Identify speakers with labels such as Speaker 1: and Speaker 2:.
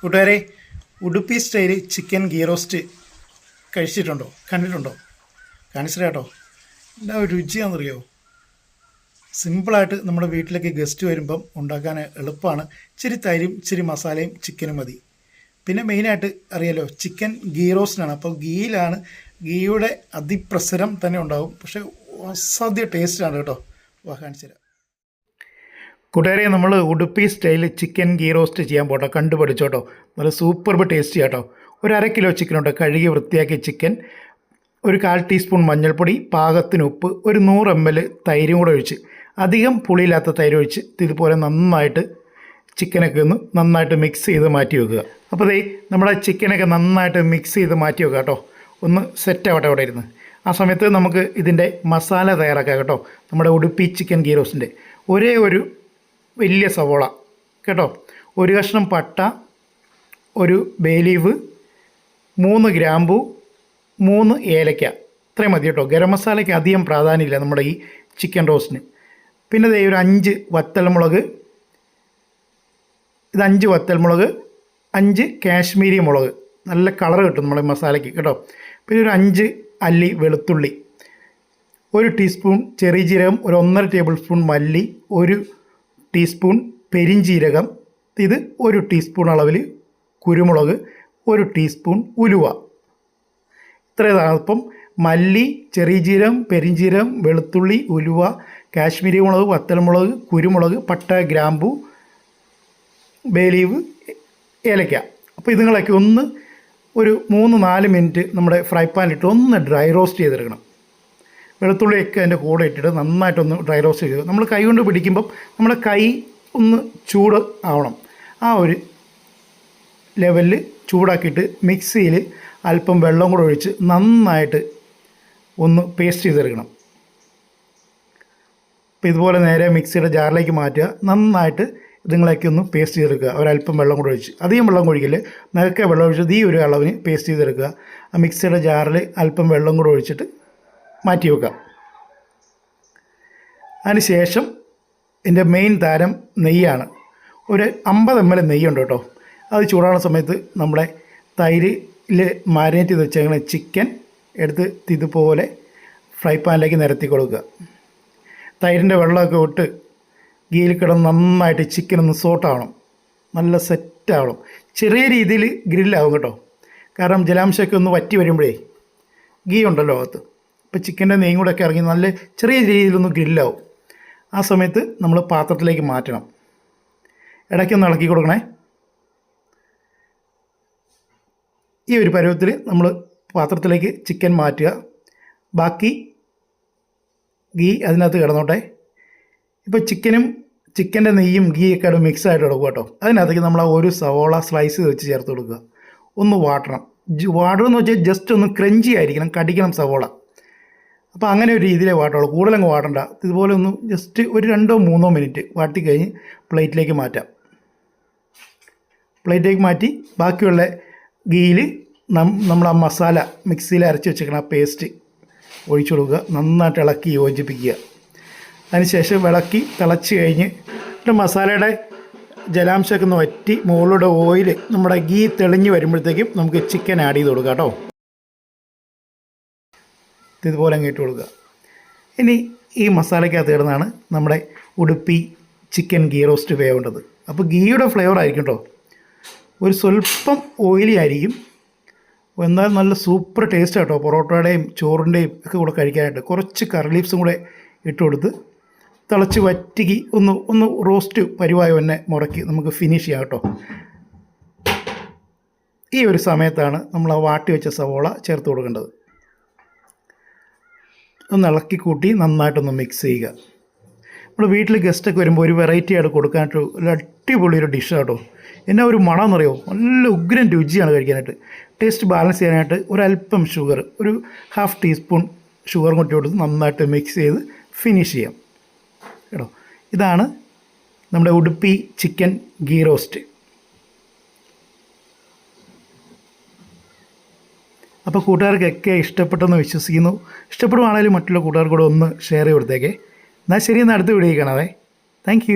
Speaker 1: കൂട്ടുകാരെ Udupi style chicken ghee roast കഴിച്ചിട്ടുണ്ടോ? കണ്ടിട്ടുണ്ടോ? കാണിച്ചില്ല കേട്ടോ എന്താ ഒരു രുചിയാണെന്നറിയോ? സിമ്പിളായിട്ട് നമ്മുടെ വീട്ടിലേക്ക് ഗസ്റ്റ് വരുമ്പം ഉണ്ടാക്കാൻ എളുപ്പമാണ്. ഇച്ചിരി തൈരും ഇച്ചിരി മസാലയും ചിക്കനും മതി. പിന്നെ മെയിനായിട്ട് അറിയാലോ ചിക്കൻ ഗീ റോസ്റ്റിനാണ്. അപ്പോൾ ഗീയിലാണ് ഗീയുടെ അതിപ്രസരം തന്നെ ഉണ്ടാകും പക്ഷേ അസാധ്യ ടേസ്റ്റാണ് കേട്ടോ. വാ കൂട്ടുകാരെ നമ്മൾ Udupi style chicken ghee roast ചെയ്യാൻ പോട്ടോ. കണ്ടുപഠിച്ചോട്ടോ നല്ല സൂപ്പർബ് ടേസ്റ്റി ആട്ടോ. ഒരു അര കിലോ ചിക്കനുണ്ട് കഴുകി വൃത്തിയാക്കിയ ചിക്കൻ. ഒരു കാൽ ടീസ്പൂൺ മഞ്ഞൾപ്പൊടി പാകത്തിന് ഉപ്പ് ഒരു നൂറ് എം എൽ തൈരും കൂടെ ഒഴിച്ച്. അധികം പുളിയില്ലാത്ത തൈര് ഒഴിച്ച് ഇതുപോലെ നന്നായിട്ട് ചിക്കനൊക്കെ ഒന്ന് നന്നായിട്ട് മിക്സ് ചെയ്ത് മാറ്റി വെക്കുക. അപ്പോൾ ദേ നമ്മുടെ ചിക്കനൊക്കെ നന്നായിട്ട് മിക്സ് ചെയ്ത് മാറ്റി വെക്കുക കേട്ടോ. ഒന്ന് സെറ്റ് ആവട്ടെ അവിടെ ഇരുന്ന്. ആ സമയത്ത് നമുക്ക് ഇതിന്റെ മസാല തയ്യാറാക്കാം കേട്ടോ. നമ്മുടെ ഉടുപ്പി ചിക്കൻ ഗീ റോസിന്റെ ഒരേ ഒരു വലിയ സവോള. കേട്ടോ? ഒരു കഷ്ണം പട്ട ഒരു ബേലീവ് മൂന്ന് ഗ്രാമ്പു മൂന്ന് ഏലക്ക. ഇത്രയും മതി കേട്ടോ. ഗരം മസാലയ്ക്ക് അധികം പ്രാധാന്യമില്ല നമ്മുടെ ഈ ചിക്കൻ റോസ്റ്റിന് പിന്നെ ദേ ഒരു അഞ്ച് വത്തൽമുളക് ഇത് അഞ്ച് വത്തൽമുളക് അഞ്ച് കാശ്മീരി മുളക്. നല്ല കളർ കിട്ടും നമ്മുടെ മസാലയ്ക്ക്. കേട്ടോ? പിന്നെ ഒരു അഞ്ച് അല്ലി വെളുത്തുള്ളി. ഒരു ടീസ്പൂൺ ചെറിയ ജീരകം ഒരു ഒന്നര ടേബിൾ സ്പൂൺ മല്ലി ഒരു ടീസ്പൂൺ പെരിഞ്ജീരകം ഇത് ഒരു ടീസ്പൂൺ അളവിൽ കുരുമുളക് ഒരു ടീസ്പൂൺ ഉലുവ. ഇത്രയതാണ് അപ്പം മല്ലി ചെറിയ ജീരകം പെരിഞ്ചീരം വെളുത്തുള്ളി ഉലുവ കാശ്മീരി മുളക് വത്തൽമുളക് കുരുമുളക് പട്ട ഗ്രാമ്പു ബേലീവ് ഏലക്ക. അപ്പോൾ ഇതുങ്ങളൊക്കെ ഒന്ന് ഒരു മൂന്ന് നാല് മിനിറ്റ് നമ്മുടെ ഫ്രൈ പാനിലിട്ട് ഒന്ന് ഡ്രൈ റോസ്റ്റ് ചെയ്തെടുക്കണം. വെളുത്തുള്ളിയൊക്കെ അതിന്റെ കൂടെ ഇട്ടിട്ട് നന്നായിട്ടൊന്ന് ഡ്രൈ റോസ്റ്റ് ചെയ്ത് നമ്മൾ കൈ കൊണ്ട് പിടിക്കുമ്പം നമ്മുടെ കൈ ഒന്ന് ചൂട് ആവണം. ആ ഒരു ലെവലിൽ ചൂടാക്കിയിട്ട് മിക്സിയിൽ അല്പം വെള്ളം കൂടെ ഒഴിച്ച് നന്നായിട്ട് ഒന്ന് പേസ്റ്റ് ചെയ്തെടുക്കണം. അപ്പോൾ ഇതുപോലെ നേരെ മിക്സിയുടെ ജാറിലേക്ക് മാറ്റുക. നന്നായിട്ട് ഇതുങ്ങളൊക്കെ ഒന്ന് പേസ്റ്റ് ചെയ്തെടുക്കുക. ഒരല്പം വെള്ളം കൂടെ ഒഴിച്ച്. അധികം വെള്ളം ഒഴിക്കില്ല നിരക്കെ വെള്ളം ഒഴിച്ച് ഈ ഒരു അളവിന് പേസ്റ്റ് ചെയ്തെടുക്കുക. ആ മിക്സിയുടെ ജാറിൽ അല്പം വെള്ളം കൂടെ ഒഴിച്ചിട്ട് മാറ്റി വെക്കാം. അതിന് ശേഷം എന്റെ മെയിൻ താരം നെയ്യാണ്. ഒരു അമ്പത് എം എൽ നെയ്യുണ്ട് കേട്ടോ. അത് ചൂടാകുന്ന സമയത്ത് നമ്മുടെ തൈരിൽ മാരിനേറ്റ് ചെയ്ത് വെച്ചേക്കുന്ന ചിക്കൻ എടുത്ത് ഇതുപോലെ ഫ്രൈ പാനിലേക്ക് നിരത്തി കൊടുക്കുക. തൈരിന്റെ വെള്ളമൊക്കെ ഇട്ട് ഗീയിൽ കിടന്ന് നന്നായിട്ട് ചിക്കൻ ഒന്ന് സോട്ടാവണം നല്ല സെറ്റാവണം ചെറിയ രീതിയിൽ ഗ്രില്ലാവും കേട്ടോ. കാരണം ജലാംശമൊക്കെ ഒന്ന് വറ്റി വരുമ്പോഴേ ഗീ ഉണ്ടല്ലോ അകത്ത്. അപ്പോൾ ചിക്കന്റെ നെയ്യും കൂടെ ഒക്കെ ഇറങ്ങി നല്ല ചെറിയ രീതിയിലൊന്ന് ഗ്രില്ലാവും ആ സമയത്ത് നമ്മൾ പാത്രത്തിലേക്ക് മാറ്റണം. ഇടയ്ക്കൊന്ന് ഇളക്കി കൊടുക്കണേ. ഈ ഒരു പരുവത്തിൽ നമ്മൾ പാത്രത്തിലേക്ക് ചിക്കൻ മാറ്റുക. ബാക്കി ഗീ അതിനകത്ത് കിടന്നോട്ടെ. ഇപ്പോൾ ചിക്കനും ചിക്കന്റെ നെയ്യും ഗീയൊക്കെ ആയിട്ട് മിക്സ് ആയിട്ട് കൊടുക്കുക കേട്ടോ. അതിനകത്തേക്ക് നമ്മൾ ആ ഒരു സവോള സ്ലൈസ് വെച്ച് ചേർത്ത് കൊടുക്കുക. ഒന്ന് വാട്ടണം. ജ് എന്ന് വെച്ചാൽ ജസ്റ്റ് ഒന്ന് ക്രഞ്ചി ആയിരിക്കണം. കടിക്കണം സവോള. അപ്പോൾ അങ്ങനെ ഒരു രീതിയിലേ വാട്ടുള്ളൂ. കൂടുതലങ്ങ് വാട്ടണ്ട. ഇതുപോലെ ഒന്ന് ജസ്റ്റ് ഒരു രണ്ടോ മൂന്നോ മിനിറ്റ് വാട്ടി കഴിഞ്ഞ് പ്ലേറ്റിലേക്ക് മാറ്റാം. പ്ലേറ്റിലേക്ക് മാറ്റി ബാക്കിയുള്ള ഗീയിൽ നമ്മൾ ആ മസാല മിക്സിയിൽ അരച്ച് വെച്ചേക്കണം ആ പേസ്റ്റ് ഒഴിച്ചു കൊടുക്കുക. നന്നായിട്ട് ഇളക്കി യോജിപ്പിക്കുക. അതിനുശേഷം വിളക്കി തിളച്ച് കഴിഞ്ഞ് മസാലയുടെ ജലാംശമൊക്കെ ഒന്ന് വറ്റി മുകളിലൂടെ ഓയിൽ നമ്മുടെ ഗീ തെളിഞ്ഞ് വരുമ്പോഴത്തേക്കും നമുക്ക് ചിക്കൻ ആഡ് ചെയ്ത് കൊടുക്കാം കേട്ടോ. ഇതുപോലെ അങ്ങ് ഇട്ട് കൊടുക്കുക. ഇനി ഈ മസാലയ്ക്കകത്ത് ഇടുന്നതാണ് നമ്മുടെ ഉടുപ്പി ചിക്കൻ ഗീ റോസ്റ്റ് വേവേണ്ടത് അപ്പോൾ ഗീയുടെ ഫ്ലേവർ ആയിരിക്കും കേട്ടോ ഒരു സ്വല്പം ഓയിലി ആയിരിക്കും എന്നാൽ നല്ല സൂപ്പർ ടേസ്റ്റ് കേട്ടോ പൊറോട്ടയുടെയും ചോറിന്റെയും ഒക്കെ കൂടെ കഴിക്കാനായിട്ട് കുറച്ച് കറി ലീഫ്സും കൂടെ ഇട്ട് കൊടുത്ത് തിളച്ച് വറ്റുകി ഒന്ന് ഒന്ന് റോസ്റ്റ് പരിവായി തന്നെ മുടക്കി നമുക്ക് ഫിനിഷ് ചെയ്യാം കേട്ടോ ഈ ഒരു സമയത്താണ് നമ്മൾ ആ വാട്ടി വെച്ച സവോള ചേർത്ത് കൊടുക്കേണ്ടത്. ഒന്ന് ഇളക്കി കൂട്ടി നന്നായിട്ടൊന്ന് മിക്സ് ചെയ്യുക. നമ്മൾ വീട്ടിൽ ഗസ്റ്റൊക്കെ വരുമ്പോൾ ഒരു വെറൈറ്റി ആയിട്ട് കൊടുക്കാനായിട്ട് ഒരു അടിപൊളി ഒരു ഡിഷ് കേട്ടോ എന്നാ ഒരു മണമെന്നറിയോ നല്ല ഉഗ്രൻ രുചിയാണ് കഴിക്കാനായിട്ട്. ടേസ്റ്റ് ബാലൻസ് ചെയ്യാനായിട്ട് ഒരല്പം ഷുഗർ ഒരു ഹാഫ് ടീസ്പൂൺ ഷുഗർ കൊട്ടി കൊടുത്ത് നന്നായിട്ട് മിക്സ് ചെയ്ത് ഫിനിഷ് ചെയ്യാം. കേട്ടോ? ഇതാണ് നമ്മുടെ ഉടുപ്പി ചിക്കൻ ഗീ റോസ്റ്റ് അപ്പോൾ കൂട്ടുകാർക്കൊക്കെ ഇഷ്ടപ്പെട്ടെന്ന് വിശ്വസിക്കുന്നു. ഇഷ്ടപ്പെടുവാണെങ്കിലും മറ്റുള്ള കൂട്ടുകാർക്കൂടെ ഒന്ന് ഷെയർ ചെയ്ത് കൊടുത്തേക്കേ. എന്നാൽ ശരി എന്നാൽ അടുത്ത വീഡിയോ കാണാവേ. താങ്ക്